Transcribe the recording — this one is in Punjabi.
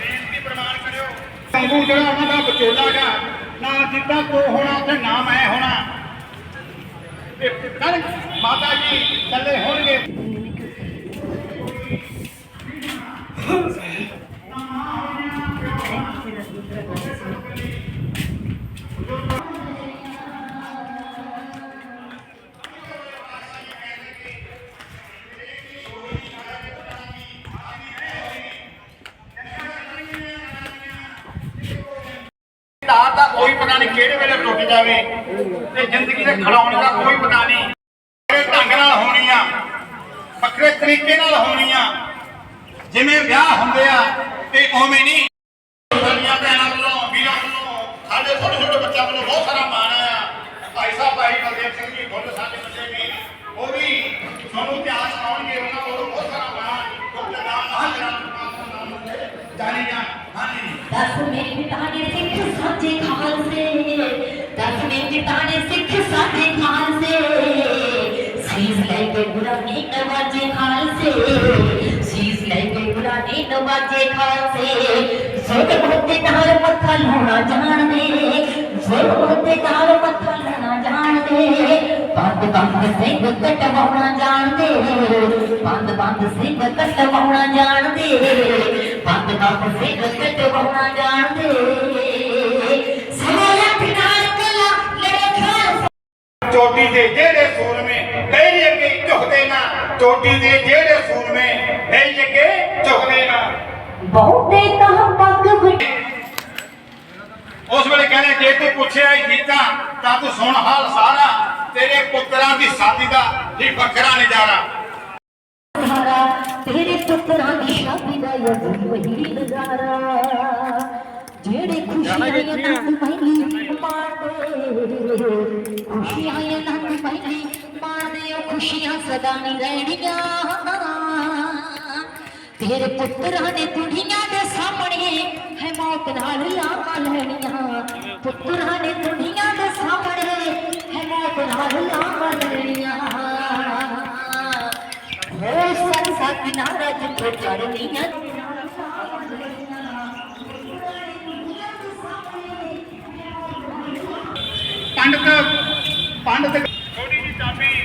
ਬੇਨਤੀ ਪ੍ਰਮਾਣ ਕਰਿਓ ਵਾਂਗੂ ਜਿਹੜਾ ਉਹਨਾਂ ਦਾ ਵਿਚੋਲਾਗਾ ਨਾ ਜਿੱਦਾਂ ਤੋ ਹੋਣਾ ਤੇ ਨਾ ਮੈਂ ਹੋਣਾ। ਨਾਲ ਮਾਤਾ ਜੀ ਥੱਲੇ ਹੋਣਗੇ। ਨਾ ਮਾਂ ਹੋਣਾ ਤਾਰ ਦਾ ਕੋਈ ਪਤਾ ਨਹੀਂ ਕਿਹੜੇ ਵੇਲੇ ਟੁੱਟ ਜਾਵੇ ਤੇ ਜ਼ਿੰਦਗੀ ਦੇ ਖੜਾਉਣ ਦਾ ਕੋਈ ਪਤਾ ਨਹੀਂ। ਇਹ ਢੰਗ ਨਾਲ ਹੋਣੀ ਆ ਵੱਖਰੇ ਤਰੀਕੇ ਨਾਲ ਹੋਣੀ ਆ ਜਿਵੇਂ ਵਿਆਹ ਹੁੰਦੇ ਆ ਤੇ ਉਵੇਂ ਨਹੀਂ। ਸਾਡੀਆਂ ਭੈਣਾਂ ਵੱਲੋਂ, ਵੀਰਾਂ ਵੱਲੋਂ, ਸਾਡੇ ਛੋਟੇ ਛੋਟੇ ਬੱਚਿਆਂ ਵੱਲੋਂ ਬਹੁਤ ਸਾਰਾ ਮਾਣ ਆ ਭਾਈ ਸਾਹਿਬ, ਭਾਈ ਬਲਦੇਵ ਸਿੰਘ ਜੀ ਕੇ ਗੁਲਾਮੀ ਨਵਾਜੇ ਖਾਲਸੇ, ਸੀਸ ਲੈ ਕੇ ਗੁਲਾਮੀ ਨਵਾਜੇ ਖਾਲਸੇ। ਜ਼ੋਰ ਹੋਤੇ ਨਾਲ ਮੱਥਾ ਲਾਉਣਾ ਜਾਣਦੇ ਜ਼ੋਰ ਹੋਤੇ ਨਾਲ ਮੱਥਾ ਲਾਉਣਾ ਜਾਣਦੇ। ਬੰਦ ਬੰਦ ਸਿੰਘ ਕਟਵਾਉਣਾ ਜਾਣਦੇ, ਬੰਦ ਬੰਦ ਸਿੰਘ ਕਟਵਾਉਣਾ ਜਾਣਦੇ। ਬੰਦ ਬੰਦ ਸਿੰਘ ਕਟਵਾਉਣਾ ਜਾਣਦੇ। ਸਵੇਰਾ ਫਿਨਾਲ ਕਲਾ, ਲੜੇ ਖਾਲਸਾ। ਚੋਟੀ ਦੇ ਜਿਹੜੇ ਸੂਰਮੇ ਤੇਰੀ ਅੱਗੇ ਝੁਕਦੇ ਨਾ ਚੋਟੀ ਦੇ ਜਿਹੜੇ ਸੂਰਮੇ ਤੇਰੀ ਅੱਗੇ ਝੁਕਦੇ ਨਾ ਬਹੁਤੇ ਤਾਂ ਪੱਗ ਵਟ ਉਸ ਵੇਲੇ ਕਹਿੰਦੇ ਜੇ ਤੂੰ ਪੁੱਛਿਆ ਹੀ ਕੀਤਾ ਤਾਂ ਤੂੰ ਸੁਣ ਹਾਲ ਸਾਰਾ ਤੇਰੇ ਪੁੱਤਰਾਂ ਦੀ ਸ਼ਾਦੀ ਦਾ ਹੀ ਵੱਖਰਾ ਨਜ਼ਾਰਾ ਸਾਰਾ ਤੇਰੇ ਪੁੱਤਰਾਂ ਦੀ ਸ਼ਾਦੀ ਦਾ ਯਜ਼ੀਦ ਵਹੀ ਨਜ਼ਾਰਾ ਜਿਹੜੇ ਖੁਸ਼ੀਆਂ ਆਨੰਦ ਮਹਿਲੀ ਮਾਣਦੇ ਖੁਸ਼ੀਆਂ ਆਨੰਦ ਮਹਿਲੀ ਮਾਣਦੇ ਉਹ ਖੁਸ਼ੀਆਂ ਸਦਾ ਨਹੀਂ ਰਹਿਣੀਆਂ। ਤੇਰੇ ਪੁੱਤਰਾਂ ਨੇ ਦੁਨੀਆ ਦੇ ਸਾਹਮਣੇ ਹੈ ਮੌਤ ਨਾਲ ਲਾਵਾਂ ਲੈਣੀਆਂ। ਪੁੱਤਰਾਂ ਨੇ ਦੁਨੀਆ ਦੇ ਸਾਹਮਣੇ ਹੈ ਮੌਤ ਨਾਲ ਲਾਵਾਂ ਲੈਣੀਆਂ। ਹੋ ਸਰਸਾ ਕਿਨਾਰਾ ਜਿੱਥੇ ਚੜਨੀਆਂ ਪੰਡਤ ਪੰਡਤ দাবি